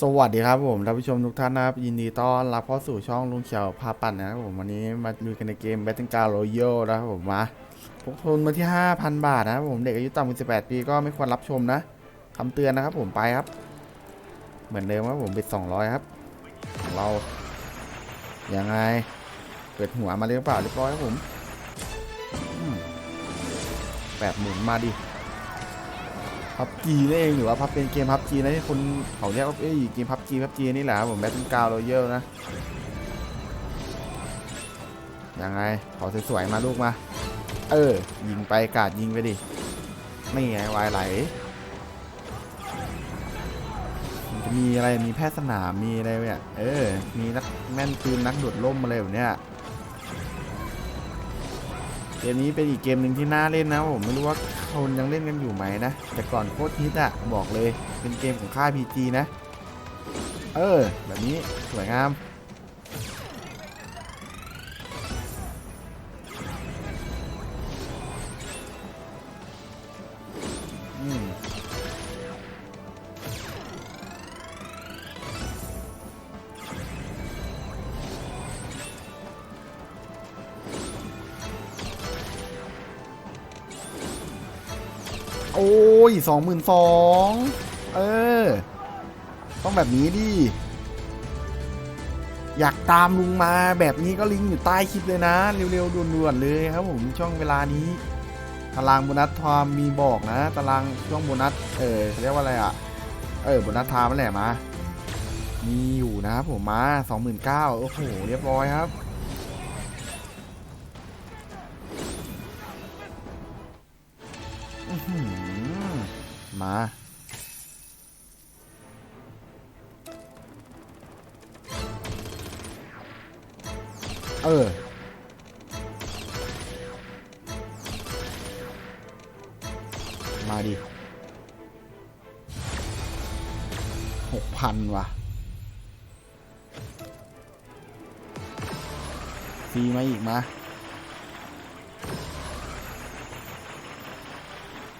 สวัสดีครับผมท่านผู้ชมทุกท่านนะครับยินดีต้อนรับเข้าสู่ช่องลุงเขียวพาปั่นนะครับผมวันนี้มาดูกันในเกม b a t t l e g r o u n d Royal นะครับผมมาพกทุนมาที่ 5,000 บาทนะครับผมเด็กอายุต่ำกว่า18 ปีก็ไม่ควรรับชมนะคำเตือนนะครับผมไปครับ เหมือนเดิมครับผมเป็น200 ครับของเรายังไงเปิดหัวมาเรียบร้อยเรียบร้อยครับผมแบบหมุนมาดิ พับจีนี่นเองหรือว่าพับเป็นเกมพับจีนะที่คนเขาเรียกว่าเอ้ยเกมพับจีพับจีนี่แหละผมแบทเทิลกราวโรเยลนะยังไงขอสวยๆมาลูกมา เออ ยิงไปกาดยิงไปดิไม่ไงวายไหลมันจะมีอะไรมีแพทย์สนามมีอะไรเนี่ยเออ มีนักแม่นปืนนักโดดล่มอะไรแบบเนี้ยเกมนี้เป็นอีกเกมหนึ่งที่น่าเล่นนะผมไม่รู้ว่า คนยังเล่นกันอยู่ไหมนะ แต่ก่อนโคตรฮิตอะบอกเลยเป็นเกมของค่าย PG นะ เออ แบบนี้สวยงาม โอ้ยสองหมื่นสองเออ ต้องแบบนี้ดิ อยากตามลุงมาแบบนี้ก็ลิงก์อยู่ใต้คลิปเลยนะ เร็วๆด่วนๆเลยครับผมช่องเวลานี้ ตารางโบนัสทอมมีบอกนะ ตารางช่วงโบนัส เออเขาเรียกว่าอะไรอะ เออโบนัสทามนั่นแหละมา มีอยู่นะครับผมมาสองหมื่นเก้าโอ้โห เรียบร้อยครับ มา เออ มาดิหกพันว่ะฟรีมาอีกมา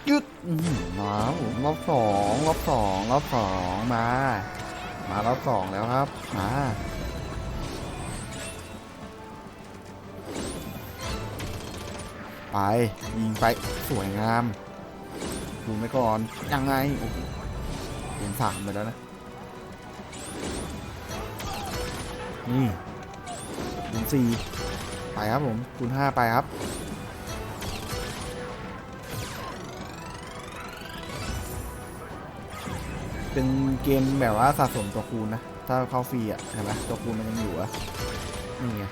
ยึดหือมาผมรอบสองรอบสองรอบสองมา มารอบสองแล้วครับ มาไปยิงไปสวยงาม ดูไปก่อนยังไงโอ้โหเป็นสามไปแล้วนะนี่คูณสี่ไปครับผมคูณห้าไปครับ เป็นเกมแบบว่าสะสมตัวคูณนะ ถ้าเข้าฟรีอะเห็นไหมตัวคูณมันยังอยู่อะนี่ไง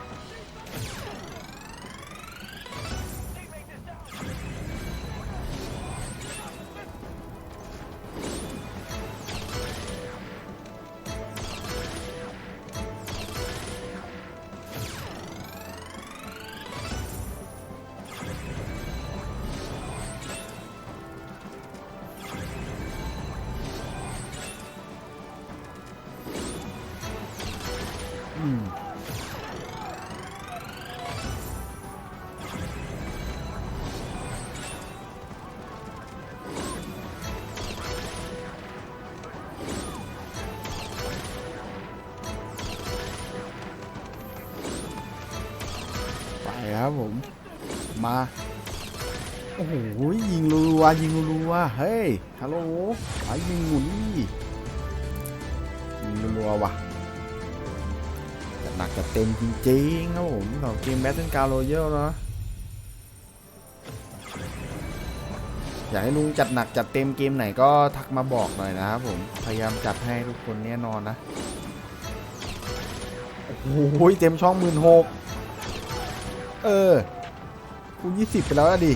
ไปครับผม มา โอ้โห ยิงรัวๆยิงรัวๆเฮ้ยฮัลโหลไปยิงหมุนดิยิงรัวๆว่ะ จัดหนักจัดเต็มจริงๆครับผมสำหรับเกมแบทเทิลกาโรเยลเนาะอยากให้ลุงจัดหนักจัดเต็มเกมไหนก็ทักมาบอกหน่อยนะครับผมพยายามจัดให้ทุกคนแน่นอนนะโอ้โหเต็มช่องหมื่นหกเออคูณยี่สิบไปแล้วอะดิ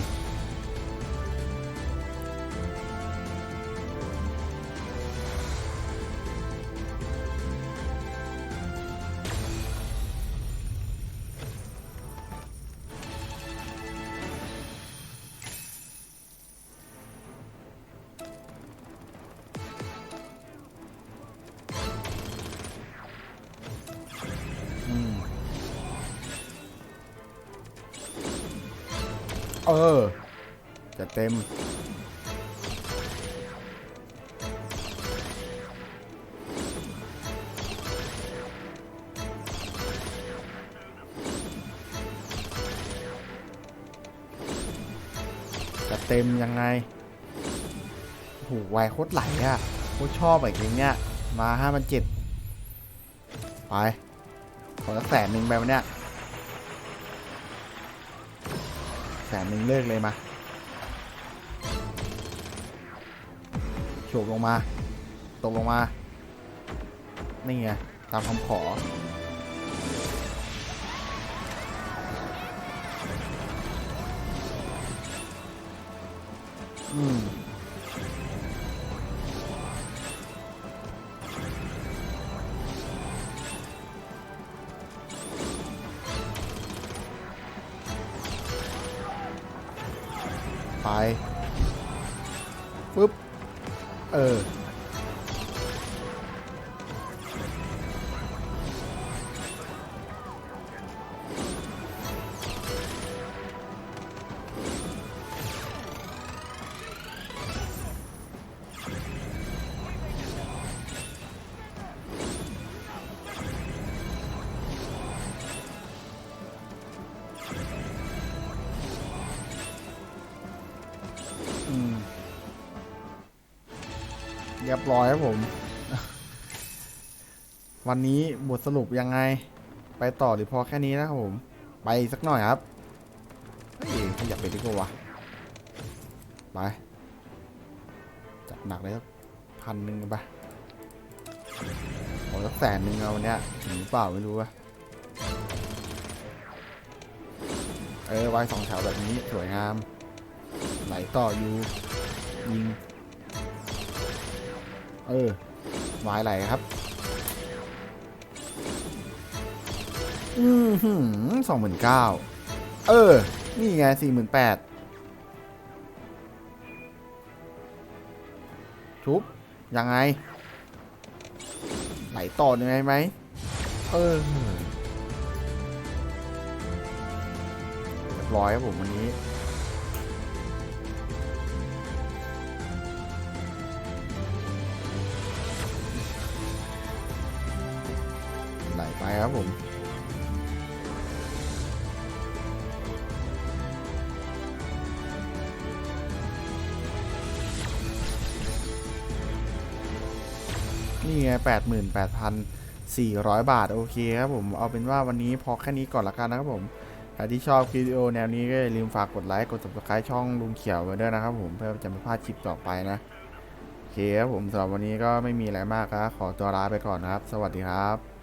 เออ จะเต็ม จะเต็มยังไงโหไวโคตรไหลอะโคตรชอบไอ้เกมเนี้ย มาห้าพันเจ็ดไป ขอสักแสนหนึ่งไปวันเนี้ย แสนหนึ่งเลิกเลยมาโฉบลงมา ตกลงมา นี่ไง ตามคำขอ อืม ไปปึ๊บ เออ เรียบร้อยครับผม วันนี้บทสรุปยังไง ไปต่อหรือพอแค่นี้นะครับผม ไปสักหน่อยครับเฮ้ยขยับไปดีกว่าวะไปจัดหนักเลยครับพันหนึ่งไปขอสักแสนหนึ่งเอาวันเนี้ยถึงหรือเปล่าไม่รู้อะเออไว้สองแถวแบบนี้สวยงาม ไหลต่ออยู่ยิง เออวายไหลครับ อืมหืมสองหมื่นเก้าเออ นี่ไงสี่หมื่นแปดทุบ ยังไง ไหลต่อยังไงไหม เออเรียบร้อยครับผมวันนี้ ครับผมนี่ไงแปดหมื่นแปดพันสี่ร้อยบาท โอเคครับผม เอาเป็นว่าวันนี้พอแค่นี้ก่อนละกันนะครับผมใครที่ชอบคลิปวิดีโอแนวนี้ก็อย่าลืมฝากกดไลค์ กด subscribe ช่องลุงเขียวไว้ด้วยนะครับผม เพื่อจะไม่พลาดคลิปต่อไปนะ โอเคครับผมสำหรับวันนี้ก็ไม่มีอะไรมากครับ ขอตัวลาไปก่อนนะครับ สวัสดีครับ